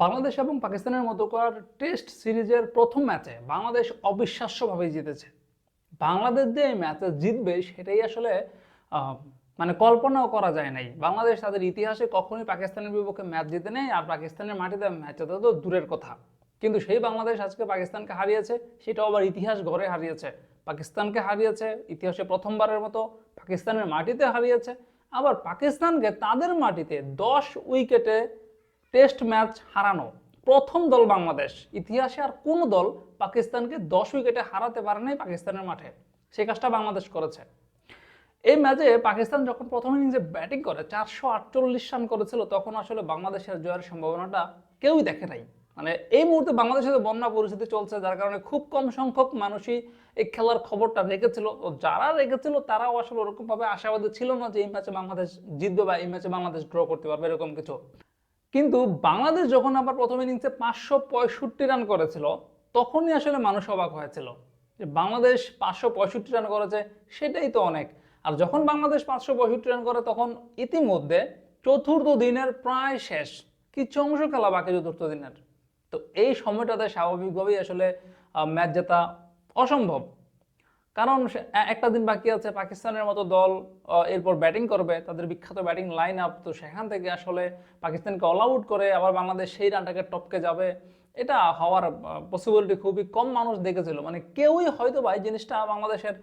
বাংলাদেশ এবং পাকিস্তানের মতো করার টেস্ট সিরিজের প্রথম ম্যাচে বাংলাদেশ অবিশ্বাস্যভাবে জিতেছে। বাংলাদেশ যে ম্যাচে জিতবে সেটাই আসলে মানে কল্পনাও করা যায় নাই। বাংলাদেশ তাদের ইতিহাসে কখনোই পাকিস্তানের বিপক্ষে ম্যাচ জিতে নেই আর পাকিস্তানের মাটিতে ম্যাচ তো দূরের কথা। কিন্তু সেই বাংলাদেশ আজকে পাকিস্তানকে হারিয়েছে, সেটাও আবার ইতিহাস ঘরে হারিয়েছে। পাকিস্তানকে হারিয়েছে, ইতিহাসে প্রথমবারের মতো পাকিস্তানের মাটিতে হারিয়েছে। আবার পাকিস্তানকে তাদের মাটিতে দশ উইকেটে টেস্ট ম্যাচ হারানো প্রথম দল বাংলাদেশ। ইতিহাসে আর কোনো দল পাকিস্তানকে দশ উইকেটে হারাতে পারে নাই পাকিস্তানের মাঠে। সেই কাজটা বাংলাদেশ করেছে। এই ম্যাচে পাকিস্তান যখন প্রথম ইনিংসে ব্যাটিং করে, চারশো আটচল্লিশ রান করেছিল, তখন আসলে বাংলাদেশের জয়ের সম্ভাবনাটা কেউই দেখে নাই। মানে এই মুহূর্তে বাংলাদেশে যে বন্যা পরিস্থিতি চলছে, যার কারণে খুব কম সংখ্যক মানুষই এই খেলার খবরটা রেখেছিল। তো যারা রেখেছিল, তারাও আসলে ওরকমভাবে আশাবাদী ছিল না যে এই ম্যাচে বাংলাদেশ জিতবে বা এই ম্যাচে বাংলাদেশ ড্র করতে পারবে, এরকম কিছু। কিন্তু বাংলাদেশ যখন আবার প্রথম ইনিংসে পাঁচশো পঁয়ষট্টি রান করেছিল, তখনই আসলে মানুষ অবাক হয়েছিল যে বাংলাদেশ পাঁচশো পঁয়ষট্টি রান করেছে, সেটাই তো অনেক। আর যখন বাংলাদেশ পাঁচশো পঁয়ষট্টি রান করে, তখন ইতিমধ্যে চতুর্থ দিনের প্রায় শেষ কিছু অংশ খেলা বাকি চতুর্থ দিনের। তো এই সময়টাতে স্বাভাবিকভাবেই আসলে ম্যাচ জেতা অসম্ভব। কারণ একটা দিন বাকি আছে, পাকিস্তানের মতো দল এরপর ব্যাটিং করবে, তাদের বিখ্যাত ব্যাটিং লাইন আপ তো সেখান থেকে আসলে পাকিস্তানকে অল আউট করে আবার বাংলাদেশ সেই রানটাকে টপকে যাবে। এটা হওয়ার পসিবিলিটি খুবই কম মানুষ দেখেছিল। মানে কেউই হয়তো বা এই জিনিসটা বাংলাদেশের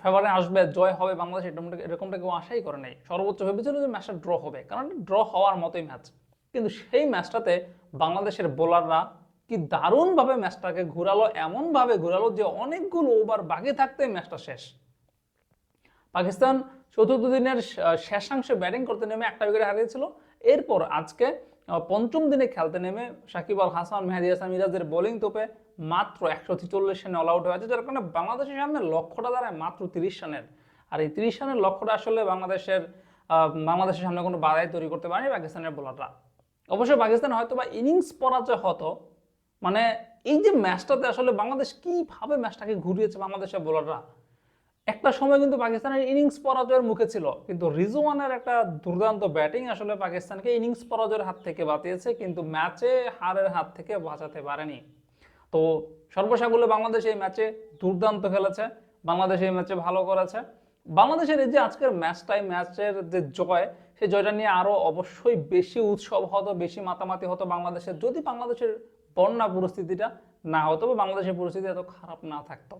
ফেভারে আসবে, জয় হবে বাংলাদেশ, এরকমটা কেউ আশাই করে নাই। সর্বোচ্চ ভেবেছিল যে ম্যাচটা ড্র হবে, কারণ ড্র হওয়ার মতোই ম্যাচ কিন্তু সেই ম্যাচটাতে বাংলাদেশের বোলাররা কি দারুণভাবে ম্যাচটাকে ঘুরালো, এমনভাবে ঘুরালো যে অনেকগুলো ওভার বাকি থাকতে ম্যাচটা শেষ। পাকিস্তান চতুর্থ দিনের শেষাংশে ব্যাটিং করতে নেমে একটা উইকেট হারিয়েছিল। এরপর আজকে পঞ্চম দিনে খেলতে নেমে সাকিব আল হাসান, মেহাদি হাসান মিরাজের বোলিং তোপে মাত্র একশো ছেচল্লিশ রানে অল আউট হয়েছে যার কারণে বাংলাদেশের সামনে লক্ষ্যটা দাঁড়ায় মাত্র তিরিশ রানের। আর এই তিরিশ রানের লক্ষ্যটা আসলে বাংলাদেশের বাংলাদেশের সামনে কোনো বাধাই তৈরি করতে পারেনি পাকিস্তানের বোলাররা। অবশ্যই পাকিস্তান হয়তো বা ইনিংস পরাজয় হতো মানে এই যে ম্যাচটাতে আসলে বাংলাদেশ কীভাবে ম্যাচটাকে ঘুরিয়েছে বাংলাদেশের বোলাররা? একটা সময় কিন্তু পাকিস্তানের ইনিংস পরাজয়ের মুখে ছিল, কিন্তু রিজওয়ানের একটা দুর্দান্ত ব্যাটিং আসলে পাকিস্তানকে ইনিংস পরাজয়ের হাত থেকে বাঁচিয়েছে, কিন্তু ম্যাচে হারের হাত থেকে বাঁচাতে পারেনি। তো সর্বসাকুল্যে বাংলাদেশ এই ম্যাচে দুর্দান্ত খেলেছে, বাংলাদেশ এই ম্যাচে ভালো করেছে। বাংলাদেশের এই যে আজকের ম্যাচটাই ম্যাচের যে জয়, সেই জয়টা নিয়ে আরও অবশ্যই বেশি উৎসব হতো, বেশি মাতামাতি হতো বাংলাদেশের। যদি বাংলাদেশের বন্যা পরিস্থিতিটা না হতো বা বাংলাদেশের পরিস্থিতি এত খারাপ না থাকতো।